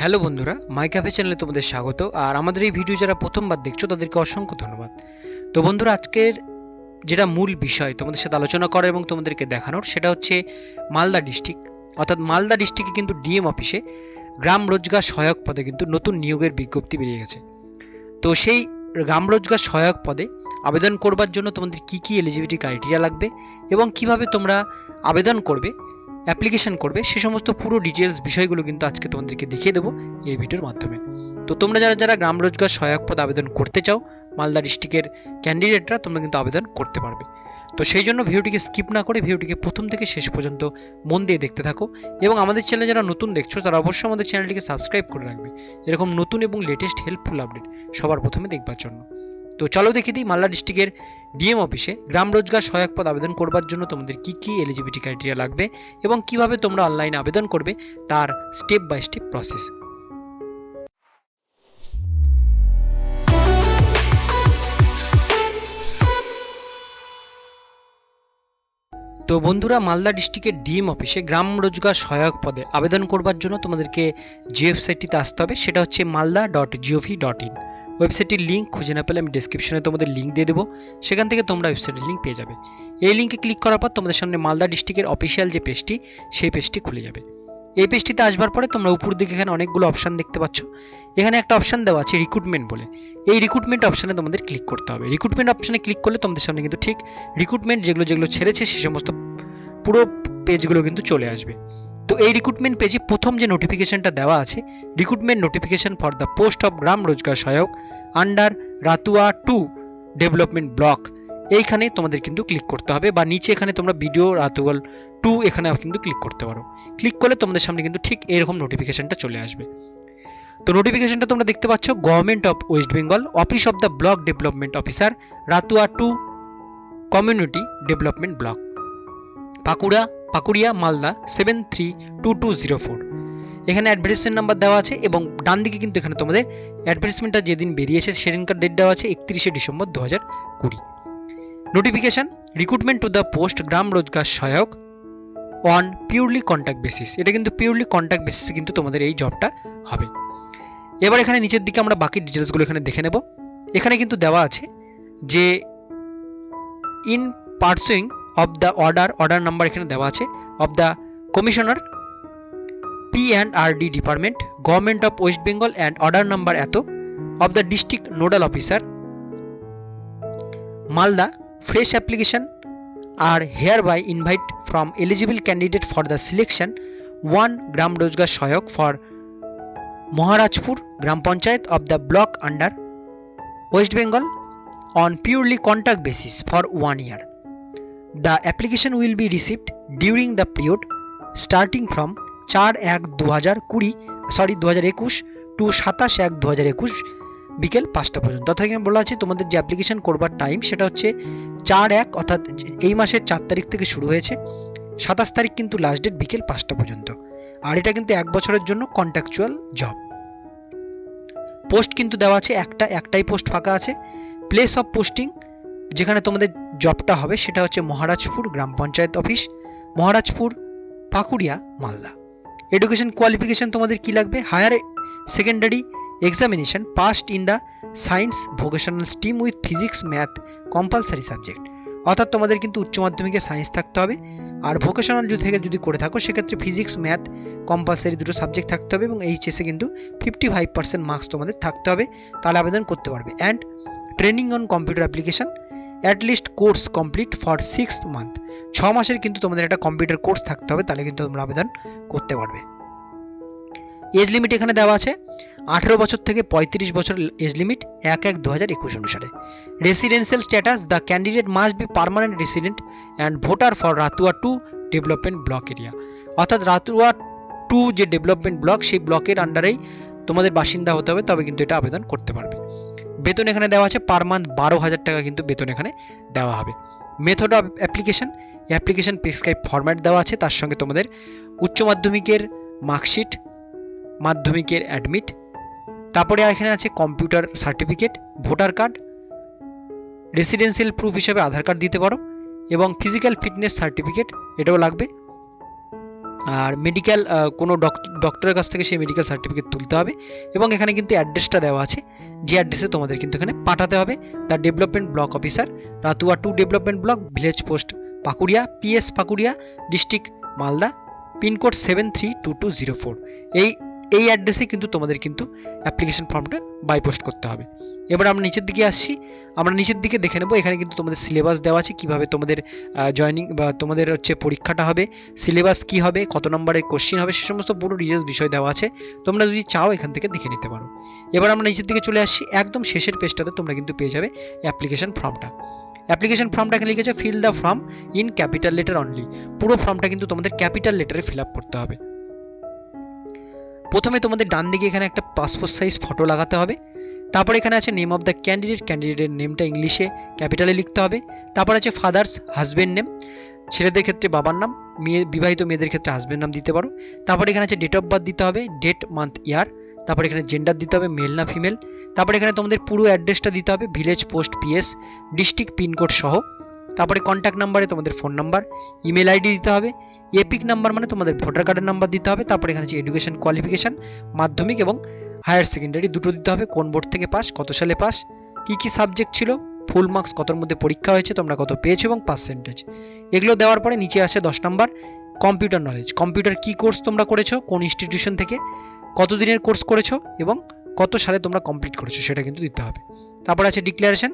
Hello বন্ধুরা, my cafe চ্যানেলে তোমাদের স্বাগত, আর আমাদের এই ভিডিও যারা প্রথমবার দেখছ, তাদেরকে অসংখ্য ধন্যবাদ। তো বন্ধুরা, আজকের যেটা মূল বিষয় তোমাদের সাথে আলোচনা করা এবং তোমাদেরকে দেখানোর, সেটা হচ্ছে মালদা ডিস্ট্রিক্ট। অর্থাৎ মালদা ডিস্ট্রিক্টে কিন্তু ডিএম অফিসে গ্রাম রোজগার সহায়ক পদে কিন্তু নতুন নিয়োগের বিজ্ঞপ্তি বেরিয়ে গেছে। তো সেই গ্রাম রোজগার সহায়ক পদে আবেদন করবার জন্য তোমাদের কি কি এলিজিবিলিটি ক্রাইটেরিয়া লাগবে এবং কীভাবে তোমরা আবেদন করবে অ্যাপ্লিকেশন করবে, সে সমস্ত পুরো ডিটেলস বিষয়গুলো কিন্তু আজকে তোমাদেরকে দেখিয়ে দেবো এই ভিডিওর মাধ্যমে। তো তোমরা যারা যারা গ্রাম রোজগার সহায়ক পদ আবেদন করতে চাও, মালদা ডিস্ট্রিক্টের ক্যান্ডিডেটরা তোমরা কিন্তু আবেদন করতে পারবে। তো সেই জন্য ভিডিওটিকে স্কিপ না করে ভিডিওটিকে প্রথম থেকে শেষ পর্যন্ত মন দিয়ে দেখতে থাকো এবং আমাদের চ্যানেলে যারা নতুন দেখছ, তারা অবশ্যই আমাদের চ্যানেলটিকে সাবস্ক্রাইব করে রাখবে। এরকম নতুন এবং লেটেস্ট হেল্পফুল আপডেট সবার প্রথমে দেখবার জন্য। তো চলো দেখি দিই মালদা ডিস্ট্রিক্টের ডিএম অফিসে গ্রাম রোজগার সহায়ক পদ আবেদন করবার জন্য তোমাদের কি কি এলিজিবিলিটি ক্রাইটেরিয়া লাগবে এবং কীভাবে তোমরা অনলাইনে আবেদন করবে তার স্টেপ বাই স্টেপ প্রসেস তো বন্ধুরা, মালদা ডিস্ট্রিক্টের ডিএম অফিসে গ্রাম রোজগার সহায়ক পদে আবেদন করবার জন্য তোমাদেরকে যে ওয়েবসাইটটিতে আসতে হবে সেটা হচ্ছে Malda dot G O V dot in ওয়েবসাইটটির link খুঁজে না পেলে আমি ডিসক্রিপশনে তোমাদের লিঙ্ক দিয়ে দেবো। সেখান থেকে তোমরা ওয়েবসাইটের লিঙ্ক পেয়ে যাবে। এই লিঙ্কে ক্লিক করার পর তোমাদের সামনে মালদা ডিস্ট্রিক্টের অফিসিয়াল যে পেজটি সেই পেজটি খুলে যাবে। এই পেজটিতে আসবার পরে তোমরা উপর দিকে এখানে অনেকগুলো অপশান দেখতে পাচ্ছ। এখানে একটা অপশান দেওয়া আছে রিক্রুটমেন্ট বলে। এই রিক্রুটমেন্ট অপশানে তোমাদের ক্লিক করতে হবে। রিক্রুটমেন্ট অপশানে ক্লিক করলে তোমাদের সামনে কিন্তু ঠিক রিক্রুটমেন্ট যেগুলো যেগুলো ছেড়েছে, সে সমস্ত পুরো পেজগুলো কিন্তু চলে আসবে। তো এই রিক্রুটমেন্ট পেজে প্রথম যে নোটিফিকেশনটা দেওয়া আছে recruitment notification for the post of Gram Rozgar Sahayak under Ratua two development block এইখানে তোমাদের কিন্তু ক্লিক করতে হবে বা নিচে এখানে তোমরা ভিডিও রাতুয়াল টু এখানে কিন্তু ক্লিক করতে পারো। ক্লিক করলে তোমাদের সামনে কিন্তু ঠিক এরকম নোটিফিকেশনটা চলে আসবে। তো নোটিফিকেশনটা তোমরা দেখতে পাচ্ছ government of West Bengal office of the block development officer Ratua two community development block Pakura, Pakuria, Malda seven three two two zero four এখানে অ্যাডভার্টাইজমেন্ট নাম্বার দেওয়া আছে এবং ডান দিকে কিন্তু এখানে তোমাদের অ্যাডভার্টাইজমেন্টটা যেদিন বেরিয়েছে সেদিনকার ডেট দেওয়া আছে একত্রিশে ডিসেম্বর দু হাজার কুড়ি। Notification recruitment to the post Gram Rozgar Sahayak on purely contact basis এটা কিন্তু পিওরলি কন্ট্যাক্ট বেসিসে কিন্তু তোমাদের এই জবটা হবে। এবার এখানে নিচের দিকে আমরা বাকি ডিটেলসগুলো এখানে দেখে নেব। এখানে কিন্তু দেওয়া আছে যে in pursuing of the order order number এখানে দেওয়া আছে of the commissioner P and R D department government of West Bengal and order number এত of the district nodal officer Malda fresh application are hereby invite from eligible candidate for the selection one Gram Rozgar Sahayak for Maharajpur Gram Panchayat of the block under West Bengal on purely contact basis for one year the application will be received during the period starting from চার এক দু হাজার কুড়ি sorry দু হাজার একুশ two সাতাশ এক দু হাজার একুশ বিকেল পাঁচটা পর্যন্ত। অর্থাৎ এখানে বলা আছে, তোমাদের যে অ্যাপ্লিকেশন করবার টাইম সেটা হচ্ছে চার এক, অর্থাৎ এই মাসের চার তারিখ থেকে শুরু হয়েছে। সাতাশ তারিখ কিন্তু লাস্ট ডেট বিকেল পাঁচটা পর্যন্ত। আর এটা কিন্তু এক বছরের জন্য কন্ট্রাকচুয়াল জব পোস্ট কিন্তু দেওয়া আছে, একটা, একটাই পোস্ট ফাঁকা আছে। প্লেস অফ পোস্টিং যেখানে তোমাদের জবটা হবে সেটা হচ্ছে Maharajpur Gram Panchayat office, Maharajpur, Pakuria, Malda. Education qualification তোমাদের কি লাগবে? Higher secondary examination passed in the science vocational stream with physics math compulsory subject অর্থাৎ তোমাদের কিন্তু উচ্চ মাধ্যমিকে সায়েন্স থাকতে হবে। আর ভোকেশনাল যদি থেকে যদি করে থাকো, সেক্ষেত্রে ফিজিক্স ম্যাথ কম্পালসারি দুটো সাবজেক্ট থাকতে হবে এবং এইচএসে কিন্তু ফিফটি ফাইভ পার্সেন্ট মার্কস তোমাদের থাকতে হবে। তাহলে আবেদন করতে পারবে। And training on computer application at least course complete for six month ছ মাসের কিন্তু তোমাদের একটা কম্পিউটার কোর্স থাকতে হবে, তাহলে কিন্তু তোমরা আবেদন করতে পারবে। এজ লিমিট এখানে দেওয়া আছে, আঠেরো বছর থেকে পঁয়ত্রিশ বছর এজ লিমিট এক এক দু হাজার একুশ অনুসারে। Residential status the candidate must be permanent resident and voter for Ratua two development block area অর্থাৎ রাতুয়া টু যে ডেভেলপমেন্ট ব্লক সেই ব্লকের আন্ডারেই তোমাদের বাসিন্দা হতে হবে, তবে কিন্তু এটা আবেদন করতে পারবে। বেতন এখানে দেওয়া আছে পার মান্থ বারো হাজার টাকা কিন্তু বেতন এখানে দেওয়া হবে। Method of application application prescribe format দেওয়া আছে, তার সঙ্গে তোমাদের উচ্চ মাধ্যমিকের মার্কশিট মাধ্যমিকের অ্যাডমিট তারপরে এখানে আছে computer certificate voter card residential proof হিসেবে আধার কার্ড দিতে পারো, এবং ফিজিক্যাল ফিটনেস সার্টিফিকেট এটাও লাগবে। আর মেডিকেল কোনো ডক্টর ডক্টরের কাছ থেকে সেই মেডিকেল সার্টিফিকেট তুলতে হবে এবং এখানে কিন্তু অ্যাড্রেসটা দেওয়া আছে। যে অ্যাড্রেসে তোমাদের কিন্তু এখানে পাঠাতে হবে। The development block officer Ratua two development block village post Pakuria P S Pakuria district Malda pin code seven three two two zero four এই এই অ্যাড্রেসে কিন্তু তোমাদের কিন্তু অ্যাপ্লিকেশন ফর্মটা বাইপোস্ট করতে হবে। এবার আমরা নিচের দিকে আসছি। আমরা নিচের দিকে দেখে নেব। এখানে কিন্তু তোমাদের সিলেবাস দেওয়া আছে, কীভাবে তোমাদের জয়নিং বা তোমাদের হচ্ছে পরীক্ষাটা হবে সিলেবাস কি হবে, কত নম্বরের কোশ্চিন হবে, সে সমস্ত পুরো ডিটেলস বিষয় দেওয়া আছে। তোমরা যদি চাও, এখান থেকে দেখে নিতে পারো। এবার আমরা নিচের দিকে চলে আসছি। একদম শেষের পেজটাতে তোমরা কিন্তু পেয়ে যাবে অ্যাপ্লিকেশন ফর্মটা অ্যাপ্লিকেশন ফর্মটা এখানে লিখেছে fill the form in capital letter only পুরো ফর্মটা কিন্তু তোমাদের ক্যাপিটাল লেটারে ফিল আপ করতে হবে। প্রথমে তোমাদের ডান দিকে এখানে একটা পাসপোর্ট সাইজ ফটো লাগাতে হবে। তারপর এখানে আছে নেম অফ দ্য ক্যান্ডিডেট ক্যান্ডিডেটের নেমটা ইংলিশে ক্যাপিটালে লিখতে হবে। তারপর আছে ফাদার্স হাজবেন্ড নেম ছেলেদের ক্ষেত্রে বাবার নাম, মেয়ে, বিবাহিত মেয়েদের ক্ষেত্রে হাজবেন্ড নাম দিতে পারো। তারপর এখানে আছে ডেট অফ বার্থ দিতে হবে ডেট মান্থ ইয়ার তারপর এখানে জেন্ডার দিতে হবে মেল না ফিমেল তারপর এখানে তোমাদের পুরো অ্যাড্রেসটা দিতে হবে village post P S district pin code সহ। তারপরে কন্ট্যাক্ট নাম্বারে তোমাদের ফোন নাম্বার ইমেল আইডি দিতে হবে এপিক নাম্বার মানে তোমাদের ভোটার কার্ডের নাম্বার দিতে হবে, তারপর এখানে আছে এডুকেশন কোয়ালিফিকেশান মাধ্যমিক এবং হায়ার সেকেন্ডারি দুটো দিতে হবে, কোন বোর্ড থেকে পাস কত সালে পাস কী কী সাবজেক্ট ছিল ফুল মার্কস কতর মধ্যে পরীক্ষা হয়েছে, তোমরা কত পেয়েছ এবং পার্সেন্টেজ এগুলো দেওয়ার পরে নিচে আসে দশ নাম্বার কম্পিউটার নলেজ কম্পিউটার কি কোর্স তোমরা করেছ, কোন ইনস্টিটিউশন থেকে, কত দিনের কোর্স করেছ এবং কত সালে তোমরা কমপ্লিট করেছ, সেটা কিন্তু দিতে হবে। তারপর আছে ডিক্লারেশন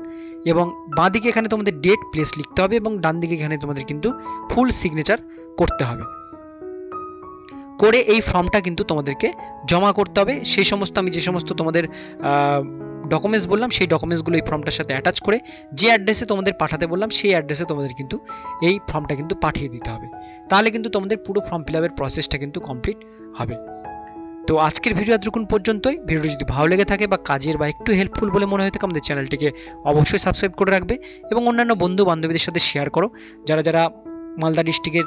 এবং বাঁ দিকে এখানে তোমাদের ডেট প্লেস লিখতে হবে এবং ডান দিকে এখানে তোমাদের কিন্তু ফুল সিগনেচার করতে হবে। করে এই ফর্মটা কিন্তু তোমাদেরকে জমা করতে হবে। সেই সমস্ত আমি যে সমস্ত তোমাদের ডকুমেন্টস বললাম, সেই ডকুমেন্টসগুলো এই ফর্মটার সাথে অ্যাটাচ করে যে অ্যাড্রেসে তোমাদের পাঠাতে বললাম, সেই অ্যাড্রেসে তোমাদের কিন্তু এই ফর্মটা কিন্তু পাঠিয়ে দিতে হবে। তাহলে কিন্তু তোমাদের পুরো ফর্ম ফিল আপের প্রসেসটা কিন্তু কমপ্লিট হবে। তো আজকের ভিডিও এতটুকুন পর্যন্তই। ভিডিওটি যদি ভালো লেগে থাকে বা কাজের বা একটু হেল্পফুল বলে মনে হয়ে থাকে, আমাদের চ্যানেলটিকে অবশ্যই সাবস্ক্রাইব করে রাখবে এবং অন্যান্য বন্ধু বান্ধবীদের সাথে শেয়ার করো। যারা যারা মালদা ডিস্ট্রিক্টের